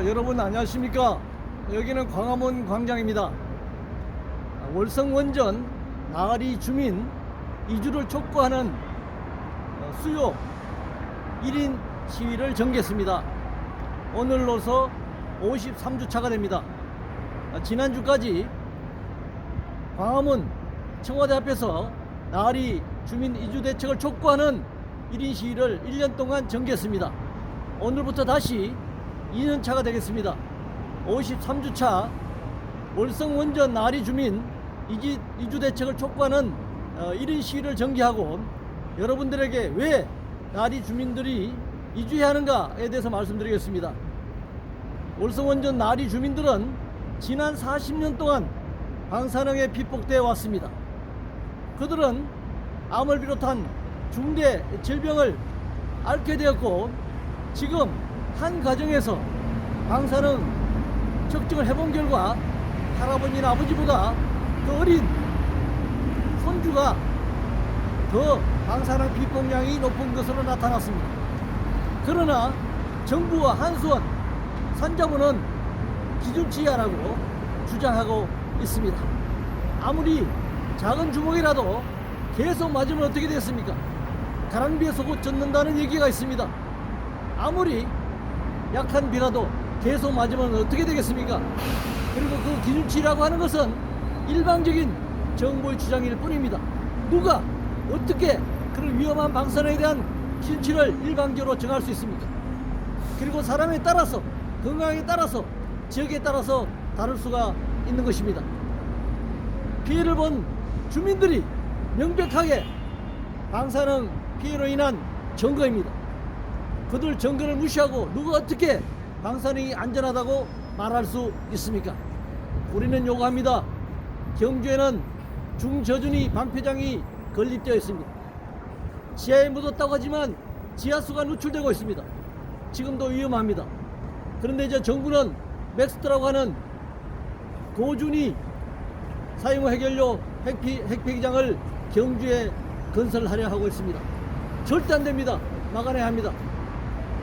어, 여러분 안녕하십니까? 여기는 광화문 광장입니다. 아, 월성 원전 나가리 주민 이주를 촉구하는 어, 수요 1인 시위를 정개했습니다. 오늘로서 53주차가 됩니다. 아, 지난주까지 광화문 청와대 앞에서 나가리 주민 이주 대책을 촉구하는 1인 시위를 1년 동안 정개했습니다. 오늘부터 다시 2년 차가 되겠습니다. 53주차 월성 원전 나리 주민 이지, 이주 대책을 촉구하는 어, 1인 시위를 정기하고 여러분들에게 왜 나리 주민들이 이주해야 하는가에 대해서 말씀드리겠습니다. 월성 원전 나리 주민들은 지난 40년 동안 방사능에 피폭되어 왔습니다. 그들은 암을 비롯한 중대 질병을 앓게 되었고 지금 한 가정에서 방사능 측정을 해본 결과 할아버지나 아버지보다 그 어린 손주가 더 방사능 비폭량이 높은 것으로 나타났습니다. 그러나 정부와 한수원, 산자부는 기준치 하라고 주장하고 있습니다. 아무리 작은 주먹이라도 계속 맞으면 어떻게 됐습니까? 가랑비에 속옷 젖는다는 얘기가 있습니다. 아무리 약한 비라도 계속 맞으면 어떻게 되겠습니까? 그리고 그 기준치라고 하는 것은 일방적인 정부의 주장일 뿐입니다. 누가 어떻게 그런 위험한 방사능에 대한 기준치를 일방적으로 정할 수 있습니까? 그리고 사람에 따라서 건강에 따라서 지역에 따라서 다를 수가 있는 것입니다. 피해를 본 주민들이 명백하게 방사능 피해로 인한 증거입니다. 그들 증거를 무시하고 누가 어떻게 방사능이 안전하다고 말할 수 있습니까? 우리는 요구합니다. 경주에는 중저준위 방패장이 건립되어 있습니다. 지하에 묻었다고 하지만 지하수가 누출되고 있습니다. 지금도 위험합니다. 그런데 이제 정부는 맥스트라고 하는 고준위 사용 해결료 핵피, 핵폐기장을 경주에 건설하려 하고 있습니다. 절대 안 됩니다. 막아내야 합니다.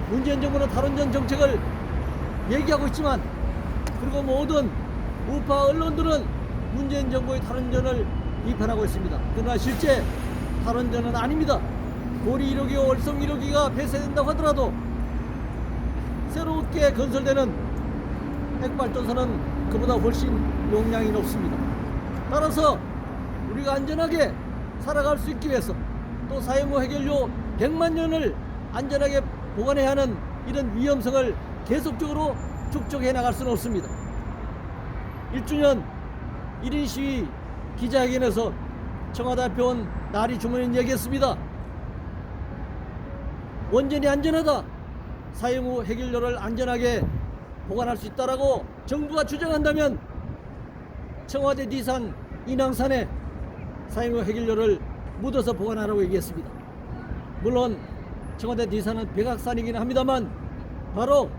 문재인 정부는 탈원전 정책을 얘기하고 있지만 그리고 모든 우파 언론들은 문재인 정부의 탈원전을 비판하고 있습니다. 그러나 실제 탈원전은 아닙니다. 고리 1호기, 월성 1호기가 폐쇄된다고 하더라도 새롭게 건설되는 핵발전소는 그보다 훨씬 용량이 높습니다. 따라서 우리가 안전하게 살아갈 수 있기 위해서 또 사용후 해결료 100만 년을 안전하게 보관해야 하는 이런 위험성을 계속적으로 축적해 나갈 수는 없습니다. 1주년 1인 시위 기자회견에서 청와대 앞에 온 나리 주무인 얘기했습니다. 원전이 안전하다. 사용 후 해결료를 안전하게 보관할 수 있다라고 정부가 주장한다면 청와대 뒤산 인왕산에 사용 후 해결료를 묻어서 보관하라고 얘기했습니다. 물론 청와대 뒤산은 백악산이긴 합니다만 바로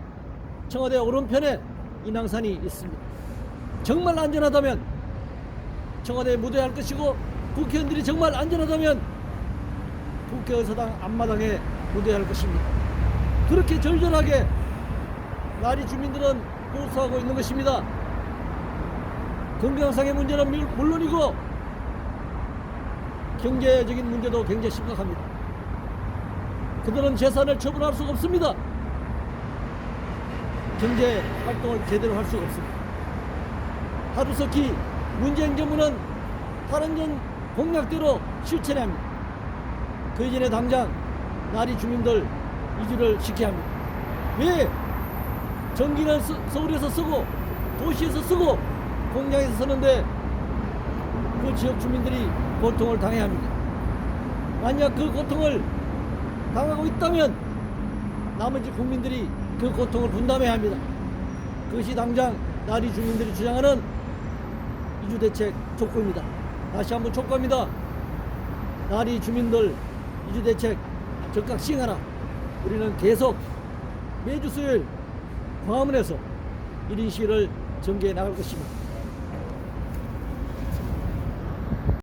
청와대 오른편에 인왕산이 있습니다. 정말 안전하다면 청와대에 묻어야 할 것이고 국회의원들이 정말 안전하다면 국회의사당 앞마당에 묻어야 할 것입니다. 그렇게 절절하게 나리 주민들은 호소하고 있는 것입니다. 건강상의 문제는 물- 물론이고 경제적인 문제도 굉장히 심각합니다. 그들은 재산을 처분할 수가 없습니다. 경제 활동을 제대로 할 수가 없습니다. 하루속히 문재인 정부는 탈원전 공약대로 실천해야 합니다. 그 이전에 당장 나리 주민들 이주를 시켜야 합니다. 왜 전기는 서, 서울에서 쓰고 도시에서 쓰고 공장에서 쓰는데 그 지역 주민들이 고통을 당해야 합니다. 만약 그 고통을 당하고 있다면 나머지 국민들이 그 고통을 분담해야 합니다. 그것이 당장 나리 주민들이 주장하는 이주대책 촉구입니다. 다시 한번 촉구합니다. 나리 주민들 이주대책 적극 시행하라. 우리는 계속 매주 수요일 광화문에서 1인 시위를 전개해 나갈 것입니다.